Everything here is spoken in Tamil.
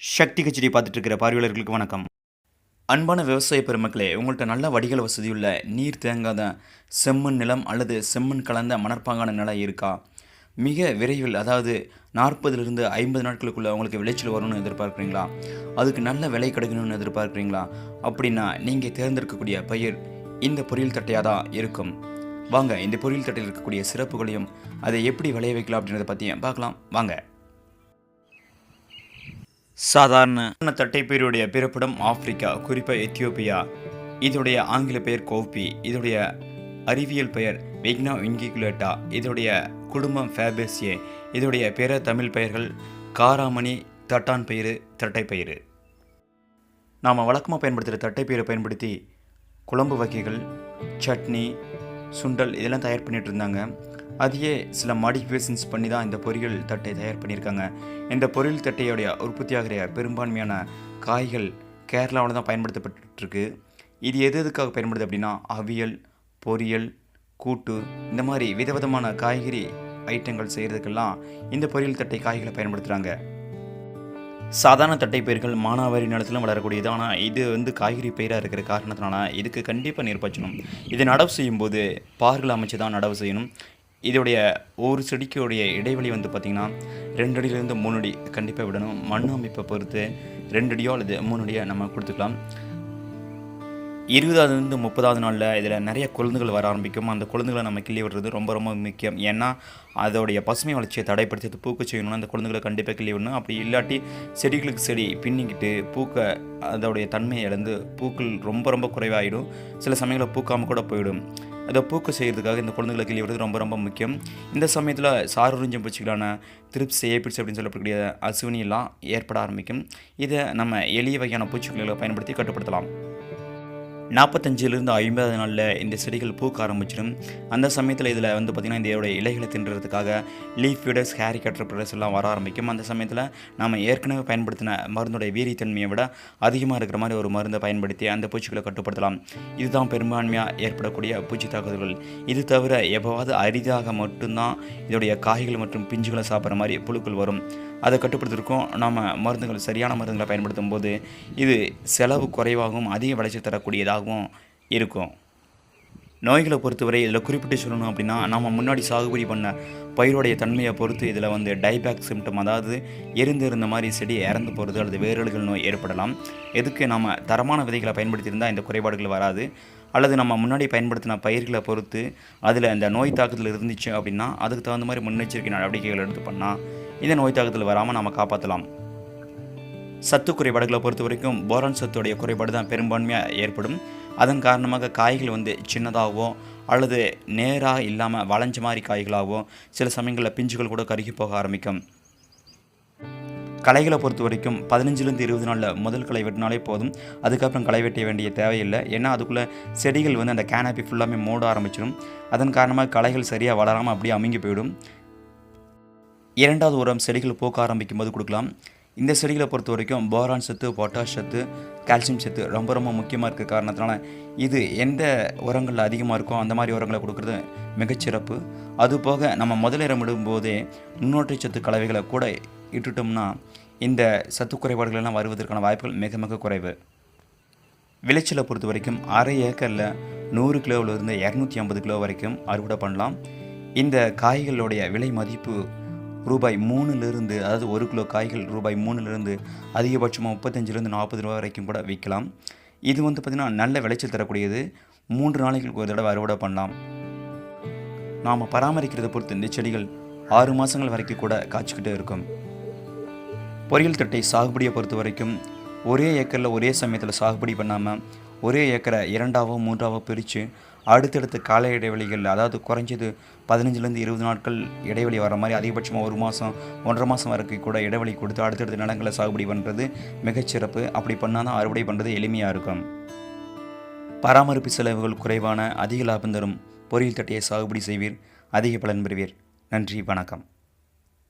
சக்தி கச்சேரி பார்த்துட்டு இருக்கிற பார்வையாளர்களுக்கு வணக்கம். அன்பான விவசாய பெருமக்களே உங்கள்கிட்ட நல்ல வடிகால் வசதியுள்ள நீர் தேங்காத செம்மண் நிலம் அல்லது செம்மண் கலந்த மணற்பாங்கான நிலம் இருக்கா? மிக விரைவில் அதாவது நாற்பதுலேருந்து ஐம்பது நாட்களுக்குள்ளே உங்களுக்கு விளைச்சல் வரணும்னு எதிர்பார்க்குறீங்களா? அதுக்கு நல்ல விலை கிடைக்கணும்னு எதிர்பார்க்குறீங்களா? அப்படின்னா நீங்கள் தேர்ந்தெடுக்கக்கூடிய பயிர் இந்த பொரியல் தட்டையாக தான் இருக்கும். வாங்க இந்த பொரியல் தட்டையில் இருக்கக்கூடிய சிறப்புகளையும் அதை எப்படி விளைய வைக்கலாம் அப்படின்றத பற்றியும் பார்க்கலாம். வாங்க. சாதாரண தட்டைப்பயிරුடைய பிறப்பிடம் ஆப்பிரிக்கா குறிப்பாக எத்தியோப்பியா. இதோடைய ஆங்கில பெயர் கோப்பி இதோடைய அறிவியல் பெயர் விக்னா இங்கிகுலேட்டா இதோடைய குடும்பம் ஃபேபேசியே இதோடைய பிற தமிழ் பெயர்கள் காராமணி தட்டான் பயிறு தட்டைப்பயிறு நாம் வழக்கமாக பயன்படுத்துகிற தட்டைப்பயிரை பயன்படுத்தி குழம்பு வகைகள் சட்னி சுண்டல் இதெல்லாம் தயார் பண்ணிகிட்டு இருந்தாங்க. அதையே சில மாடிஃபிகேஷன்ஸ் பண்ணி தான் இந்த பொரியல் தட்டை தயார் பண்ணியிருக்காங்க. இந்த பொரியல் தட்டையோடைய உற்பத்தியாகிற பெரும்பான்மையான காய்கள் கேரளாவில் தான் பயன்படுத்தப்பட்டுருக்கு. இது எது எதுக்காக பயன்படுது அப்படின்னா அவியல் பொரியல் கூட்டு இந்த மாதிரி விதவிதமான காய்கறி ஐட்டங்கள் செய்கிறதுக்கெல்லாம் இந்த பொரியல் தட்டை காய்களை பயன்படுத்துகிறாங்க சாதாரண தட்டை பயிர்கள் மானாவாரி நிலத்திலும் வளரக்கூடியது. ஆனால் இது வந்து காய்கறி பயிராக இருக்கிற காரணத்தினால இதுக்கு கண்டிப்பாக நீர் பாய்ச்சணும். இது நடவு செய்யும்போது பார்கள் அமைச்சு தான் நடவு செய்யணும். இதோடைய ஒரு செடிக்குடைய இடைவெளி வந்து பார்த்திங்கன்னா ரெண்டு அடியிலேருந்து மூணு அடி கண்டிப்பாக விடணும். மண் அமைப்பை பொறுத்து ரெண்டு அடியோ அல்லது மூணு அடியோ நம்ம கொடுத்துக்கலாம். இருபதாவதுலேருந்து முப்பதாவது நாளில் இதில் நிறைய குழந்தைகள் வர ஆரம்பிக்கும். அந்த குழந்தைகளை நம்ம கிள்ளி விடுறது ரொம்ப ரொம்ப முக்கியம். ஏன்னா அதோடைய பசுமை வளர்ச்சியை தடைப்படுத்தி அது பூக்க செய்யணும்னா அந்த குழந்தைகளை கண்டிப்பாக கிள்ளி விடணும். அப்படி இல்லாட்டி செடிகளுக்கு செடி பின்னிக்கிட்டு பூக்க அதோடைய தன்மையை இழந்து பூக்கள் ரொம்ப ரொம்ப குறைவாகிடும் சில சமயங்களில் பூக்காமல் கூட போயிடும். அதை பூக்க செய்கிறதுக்காக இந்த குழந்தைகளை கிள்ளி விடுறது ரொம்ப ரொம்ப முக்கியம். இந்த சமயத்தில் சாருறிஞ்சம் பூச்சிகளான திருப்ஸ் ஏபிட்ஸ் அப்படின்னு சொல்லக்கூடிய அசுவினி ஏற்பட ஆரம்பிக்கும். இதை நம்ம எளிய வகையான பூச்சிகளை பயன்படுத்தி கட்டுப்படுத்தலாம். நாற்பத்தஞ்சிலிருந்து ஐம்பது நாளில் இந்த செடிகள் பூக்க ஆரம்பிச்சிடும். அந்த சமயத்தில் இதில் வந்து பார்த்திங்கன்னா இதோடைய இலைகளை தின்றதுக்காக லீஃப் ஃபீடர்ஸ் ஹேரி கட்டர் ப்ரடர்ஸ் எல்லாம் வர ஆரம்பிக்கும். அந்த சமயத்தில் நம்ம ஏற்கனவே பயன்படுத்தின மருந்துடைய வீரியத்தன்மையை விட அதிகமாக இருக்கிற மாதிரி ஒரு மருந்தை பயன்படுத்தி அந்த பூச்சிகளை கட்டுப்படுத்தலாம். இதுதான் பெரும்பான்மையாக ஏற்படக்கூடிய பூச்சி தாக்குதல்கள். இது தவிர எப்போவாவது அரிதாக மட்டும்தான் இதோடைய காய்கள் மற்றும் பிஞ்சுகளை சாப்பிட்ற மாதிரி புழுக்கள் வரும். அதை கட்டுப்படுத்துறதுக்கும் நம்ம மருந்துகள் சரியான மருந்துகளை பயன்படுத்தும் போது இது செலவு குறைவாகவும் அதிக விளைச்சல் தரக்கூடியதாகவும் இருக்கும். நோய்களை பொறுத்தவரை இதில் குறிப்பிட்டு சொல்லணும் அப்படின்னா நம்ம முன்னாடி சாகுபடி பண்ண பயிரோடைய தன்மையை பொறுத்து இதில் வந்து டைபேக் சிம்டம் அதாவது எரிந்து இருந்த மாதிரி செடி இறந்து போகிறது அல்லது வேரல்கள் நோய் ஏற்படலாம். எதுக்கு நம்ம தரமான விதைகளை பயன்படுத்தியிருந்தால் இந்த குறைபாடுகள் வராது. அல்லது நம்ம முன்னாடி பயன்படுத்தின பயிர்களை பொறுத்து அதில் இந்த நோய் தாக்குதல் இருந்துச்சு அப்படின்னா அதுக்கு தகுந்த மாதிரி முன்னெச்சரிக்கை நடவடிக்கைகள் எடுத்து பண்ணால் இந்த நோய் தாக்குதல் வராமல் நம்ம காப்பாற்றலாம் சத்து குறைபாடுகளை பொறுத்த வரைக்கும் போரான் சத்துடைய குறைபாடு தான் பெரும்பான்மையாக ஏற்படும். அதன் காரணமாக காய்கள் வந்து சின்னதாகவோ அல்லது நேராக இல்லாமல் வளைஞ்ச மாதிரி காய்களாகவோ சில சமயங்களில் பிஞ்சுகள் கூட கருகி போக ஆரம்பிக்கும். களைகளை பொறுத்த வரைக்கும் பதினஞ்சுலேருந்து இருபது நாளில் முதல் களை வெட்டினாலே போதும். அதுக்கப்புறம் களை வெட்ட வேண்டிய தேவையில்லை. ஏன்னா அதுக்குள்ளே செடிகள் வந்து அந்த கேனாப்பி ஃபுல்லாமே மூட ஆரம்பிச்சிடும் அதன் காரணமாக களைகள் சரியாக வளராமல் அப்படியே அமைங்கி போயிடும். இரண்டாவது உரம் செடிகள் போக்க ஆரம்பிக்கும் போது கொடுக்கலாம். இந்த செடிகளை பொறுத்த வரைக்கும் போரான் சத்து பொட்டாஷ் சத்து கால்சியம் சத்து ரொம்ப ரொம்ப முக்கியமாக இருக்க காரணத்தினால இது எந்த உரங்களில் அதிகமாக இருக்கோ அந்த மாதிரி உரங்களை கொடுக்குறது மிகச்சிறப்பு. அதுபோக நம்ம முதலிடமிடும் போதே நுண்ணோட்டை சத்து கலவைகளை கூட இட்டுட்டோம்னா இந்த சத்து குறைபாடுகள் எல்லாம் வருவதற்கான வாய்ப்புகள் மிக மிக குறைவு. விளைச்சலை பொறுத்த வரைக்கும் அரை ஏக்கரில் நூறு கிலோவிலிருந்து இரநூத்தி ஐம்பது கிலோ வரைக்கும் அறுவடை பண்ணலாம். இந்த காய்களுடைய விலை மதிப்பு ரூபாய் மூணுலேருந்து அதாவது ஒரு கிலோ காய்கள் ரூபாய் மூணுலேருந்து அதிகபட்சமாக முப்பத்தஞ்சிலேருந்து நாற்பது ரூபா வரைக்கும் கூட விற்கலாம். இது வந்து பார்த்திங்கன்னா நல்ல விளைச்சல் தரக்கூடியது. மூன்று நாளைக்கு ஒரு தடவை அறுவடை பண்ணலாம். நாம் பராமரிக்கிறத பொறுத்து இந்த செடிகள் ஆறு மாதங்கள் வரைக்கும் கூட காய்ச்சிக்கிட்டே இருக்கும். பொரியல் தட்டை சாகுபடியை பொறுத்த வரைக்கும் ஒரே ஏக்கரில் ஒரே சமயத்தில் சாகுபடி பண்ணாமல் ஒரே ஏக்கரை இரண்டாவோ மூன்றாவோ பிரித்து அடுத்தடுத்த கால இடைவெளிகள் அதாவது குறைஞ்சது பதினஞ்சுலேருந்து இருபது நாட்கள் இடைவெளி வர மாதிரி அதிகபட்சமாக ஒரு மாதம் ஒன்றரை மாதம் வரைக்கும் கூட இடைவெளி கொடுத்து அடுத்தடுத்த நிலங்களை சாகுபடி பண்ணுறது மிகச்சிறப்பு அப்படி பண்ணால் தான் அறுவடை பண்ணுறது எளிமையாக இருக்கும். பராமரிப்பு செலவுகள் குறைவான அதிக லாபம் தரும் பொரியல் தட்டையை சாகுபடி செய்வீர். அதிக பலன் பெறுவீர். நன்றி வணக்கம்.